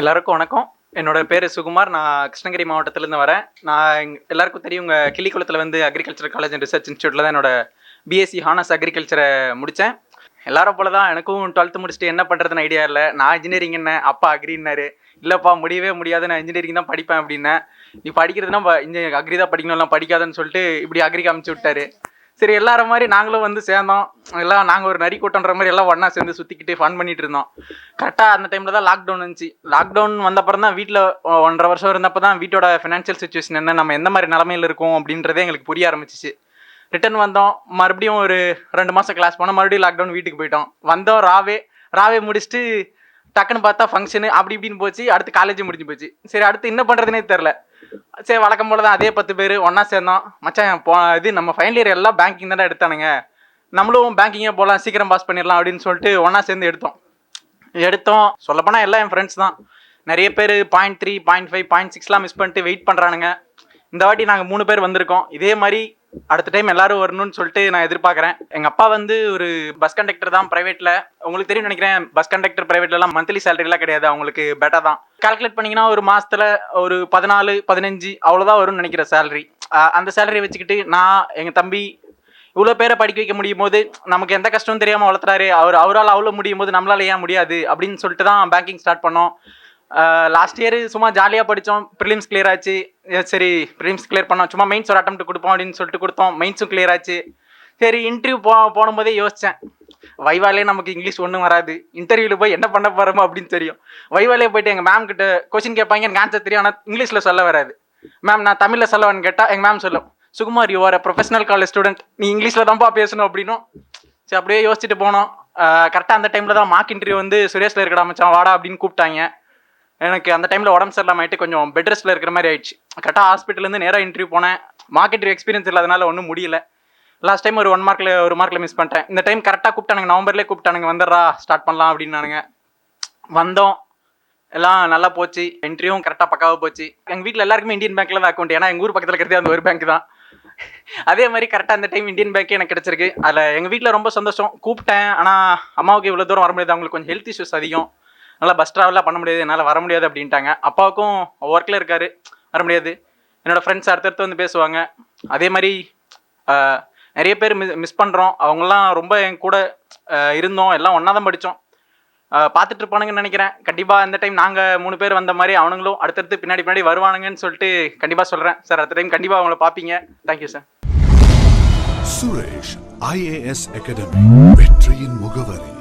எல்லாருக்கும் வணக்கம். என்னோட பேர் சுகுமார். நான் கிருஷ்ணகிரி மாவட்டத்திலேருந்து வரேன். நான் எல்லாருக்கும் தெரியும் உங்கள் கிளிக்குளத்தில் வந்து அக்ரிகல்ச்சர் காலேஜ் அண்ட் ரிசர்ச் இன்ஸ்டியூட்டில் தான் என்னோட பிஎஸ்சி ஹானஸ் அக்ரிகல்ச்சரை முடித்தேன் எல்லாரும் போல தான் எனக்கும் டுவெல்த்து முடிச்சுட்டு என்ன பண்ணுறதுன்னு ஐடியா இல்லை. நான் இன்ஜினியரிங் என்ன? அப்பா அக்ரின்னாரு இல்லைப்பா முடியவே முடியாது. நான் இன்ஜினியரிங் தான் படிப்பேன் அப்படின்னேன். நீ படிக்கிறதுனா இன்ஜினியரிங் அக்ரி தான் படிக்கணும்லாம் படிக்காதன்னு சொல்லிட்டு இப்படி அக்ரிக்கு அமுச்சு விட்டாரு. சரி எல்லாரும் மாதிரி நாங்களும் வந்து சேர்ந்தோம். எல்லாம் நாங்கள் ஒரு நரி கூட்டன்ற மாதிரி எல்லாம் ஒன்றா சேர்ந்து சுற்றிக்கிட்டு ஃபன் பண்ணிட்டு இருந்தோம். கரெக்டாக அந்த டைமில் தான் லாக்டவுன் இருந்துச்சு. லாக்டவுன் வந்தப்பறம் தான் வீட்டில் ஒன்றரை வருஷம் இருந்தப்போ தான் வீட்டோட ஃபினான்ஷியல் சுச்சுவேஷன் என்ன நம்ம எந்த மாதிரி நிலமையில இருக்கோம் அப்படின்றதே எங்களுக்கு புரிய ஆரம்பிச்சிச்சு. ரிட்டர்ன் வந்தோம். மறுபடியும் ஒரு ரெண்டு மாதம் கிளாஸ் போனோம் மறுபடியும் லாக்டவுன் வீட்டுக்கு போயிட்டோம். வந்தோம் ராவே ராவே முடிச்சுட்டு டக்குன்னு பார்த்தா ஃபங்க்ஷனு அப்படி இப்படின்னு போச்சு அடுத்து காலேஜ் முடிஞ்சு போச்சு. சரி அடுத்து என்ன பண்ணுறதுனே தெரில சரி வழக்கம் போல தான் அதே பத்து பேர் ஒன்றா சேர்ந்தோம். மச்சான் போ இது நம்ம ஃபைனல் இயர் எல்லாம் பேங்கிங் தானே எடுத்தானுங்க. நம்மளும் பேங்கிங்கே போகலாம் சீக்கிரம் பாஸ் பண்ணிடலாம் அப்படின்னு சொல்லிட்டு ஒன்றா சேர்ந்து எடுத்தோம். எடுத்தோம். சொல்லப்போனால் எல்லாம் என் ஃப்ரெண்ட்ஸ் தான். நிறைய பேர் point three point five point சிக்ஸ்லாம் miss பண்ணிட்டு வெயிட் பண்ணுறானுங்க இந்த வாட்டி நாங்கள் மூணு பேர் வந்திருக்கோம். இதே மாதிரி அடுத்த டைம் எல்லாரும் வரணும்னு சொல்லிட்டு நான் எதிர்பார்க்குறேன். எங்கள் அப்பா வந்து ஒரு பஸ் கண்டக்டர் தான் ப்ரைவேட்டில் உங்களுக்கு தெரியும் நினைக்கிறேன் பஸ் கண்டக்டர் ப்ரைவேட்லலாம் மந்த்லி சேலரிலாம் கிடையாது. அவங்களுக்கு பெட்டர் தான். கால்குலேட் பண்ணிங்கன்னா ஒரு மாதத்தில் ஒரு பதினாலு பதினஞ்சு அவ்வளோதான் வரும்னு நினைக்கிறேன் சேலரி அந்த சேலரியை வச்சுக்கிட்டு நான் எங்கள் தம்பி இவ்வளோ பேரை படிக்க வைக்க முடியும் போது நமக்கு எந்த கஷ்டமும் தெரியாமல் வளர்த்துறாரு. அவர் அவரால் அவ்வளோ முடியும் போது நம்மளால ஏன் முடியாது? அப்படின்னு சொல்லிட்டு தான் பேங்கிங் ஸ்டார்ட் பண்ணோம். லாஸ்ட் இயர் சும்மா ஜாலியாக படித்தோம் ப்ரிலிம்ஸ் கிளியர் ஆச்சு. சரி ப்ரிலிம்ஸ் கிளியர் பண்ணோம். சும்மா மெயின்ஸ் ஒரு அட்டம் கொடுப்போம் அப்படின்னு சொல்லிட்டு கொடுத்தோம். மெயின்ஸும் கிளியர் ஆச்சு. சரி இன்டர்வியூ போ போனும்போதே யோசித்தேன் வைவாலே நமக்கு இங்கிலீஷ் ஒன்றும் வராது. இன்டர்வியூவில் போய் என்ன பண்ண போகிறோமோ அப்படின்னு தெரியும். வைவாலே போயிட்டு எங்கள் மேம் கிட்ட கொஸ்டின் கேட்பாங்க. எனக்கு ஆன்சர் தெரியும். ஆனால் இங்கிலீஷில் சொல்ல வராது. மேம் நான் தமிழில் சொல்லவான்னு கேட்டால் எங்கள் மேம் சொல்லும் Sukumar you are professional college student நீ இங்கிலீஷில் தான்ப்பா பேசணும் அப்படின்னும். சரி அப்படியே யோசிச்சுட்டு போனோம். கரெக்டாக அந்த டைமில் தான் மார்க் இன்டர்வியூ வந்து சுரேஷில் இருக்கடா மச்சான் வாடா அப்படின்னு கூப்பிட்டாங்க. எனக்கு அந்த டைமில் உடம்பு சரியில்லாம ஆயிட்டு கொஞ்சம் பெட் ரெஸ்ட்டில் இருக்கிற மாதிரி ஆயிடுச்சு. கரெக்டாக ஹாஸ்பிட்டல்லேருந்து நேராக இன்டர்வியூ போனேன். மார்க்கெட் எக்ஸ்பீரியன்ஸ் இல்லாதனால ஒன்றும் முடியல. லாஸ்ட் டைம் ஒரு ஒன் மார்க்கில் ஒரு மார்க்கில் மிஸ் பண்ணிட்டேன். இந்த டைம் கரெக்டாக கூப்பிட்டானுங்க. நவம்பர்லேயே கூப்பிட்டானுங்க. வந்துடுறா ஸ்டார்ட் பண்ணலாம் அப்படின்னானுங்க. வந்தோம். எல்லாம் நல்லா போச்சு. என்ட்ரியும் கரெக்டாக பக்காவாக போச்சு. எங்கள் வீட்டில் எல்லாருக்குமே இந்தியன் பேங்க்கில் தான் அக்கௌண்ட் ஏன்னா எங்கள் ஊர் பக்கத்தில் இருக்கிறது அந்த ஒரு பேங்க் தான். அதே மாதிரி கரெக்டாக அந்த டைம் இந்தியன் பேங்க்கே எனக்கு கிடச்சிருக்கு. அதில் எங்கள் வீட்டில் ரொம்ப சந்தோஷம். கூப்பிட்டேன். ஆனால் அம்மாவுக்கு இவ்வளோ தூரம் வர முடியாது. அவங்களுக்கு கொஞ்சம் ஹெல்த் இஷ்யூஸ் அதிகம். என்னால் பஸ் ட்ராவலாக பண்ண முடியாது என்னால் வர முடியாது அப்படின்ட்டாங்க. அப்பாவுக்கும் ஒர்க்கில் இருக்கார் வர முடியாது. என்னோடய ஃப்ரெண்ட்ஸ் அடுத்தடுத்து வந்து பேசுவாங்க. அதே மாதிரி நிறைய பேர் மிஸ் மிஸ் பண்ணுறோம் அவங்களாம் ரொம்ப என் கூட இருந்தோம். எல்லாம் ஒன்றா தான் படித்தோம் பார்த்துட்டு இருப்பானுங்கன்னு நினைக்கிறேன். கண்டிப்பாக இந்த டைம் நாங்கள் மூணு பேர் வந்த மாதிரி அவனுங்களும் அடுத்தடுத்து பின்னாடி பின்னாடி வருவானுங்கன்னு சொல்லிட்டு கண்டிப்பாக சொல்கிறேன் சார் அடுத்த டைம் கண்டிப்பாக அவங்கள பார்ப்பீங்க. Thank you sir Suresh IAS academy வெற்றியின் முகவரி.